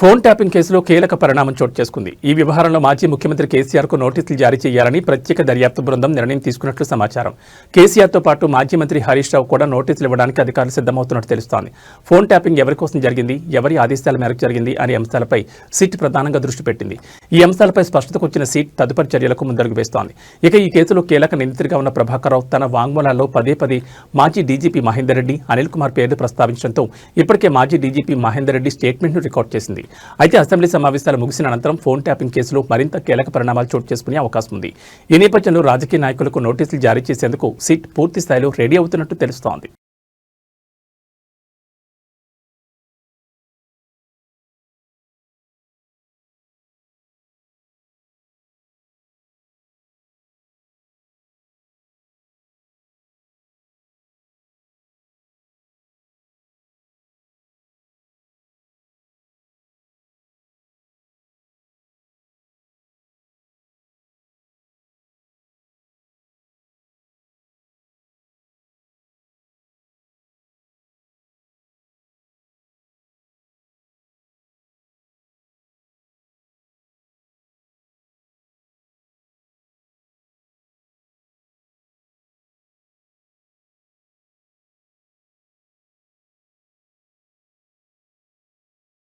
Phone tapping కేసులో కీలక పరిణామం చోటు చేసుకుంది. ఈ వ్యవహారంలో మాజీ ముఖ్యమంత్రి కేసీఆర్కు నోటీసులు జారీ చేయాలని ప్రత్యేక దర్యాప్తు బృందం నిర్ణయం తీసుకున్నట్లు సమాచారం. కేసీఆర్తో పాటు మాజీ మంత్రి హరీష్ రావు కూడా నోటీసులు ఇవ్వడానికి అధికారులు సిద్ధమవుతున్నట్టు తెలుస్తోంది. ఫోన్ ట్యాపింగ్ ఎవరి కోసం జరిగింది ఎవరి ఆదేశాల మేరకు జరిగింది అనే అంశాలపై సిట్ ప్రధానంగా దృష్టి పెట్టింది. ఈ అంశాలపై స్పష్టతకు వచ్చిన సీట్ తదుపరి చర్యలకు ముందడుగు వేస్తోంది. ఇక ఈ కేసులో కీలక నిందితుడిగా ఉన్న ప్రభాకర్ రావు తన వాంగ్మూలాల్లో పదే పదే మాజీ డీజీపీ మహేందర్ రెడ్డి అనిల్ కుమార్ పేర్లు ప్రస్తావించడంతో ఇప్పటికే మాజీ డీజీపీ మహేందర్ రెడ్డి స్టేట్మెంట్ను రికార్డ్ చేసింది. అయితే అసెంబ్లీ సమావేశాలు ముగిసిన అనంతరం ఫోన్ ట్యాపింగ్ కేసులో మరింత కీలక పరిణామాలు చోటు చేసుకునే అవకాశం ఉంది. ఈ నేపథ్యంలో రాజకీయ నాయకులకు నోటీసులు జారీ చేసేందుకు సిట్ పూర్తి స్థాయిలో రెడీ అవుతున్నట్టు తెలుస్తోంది.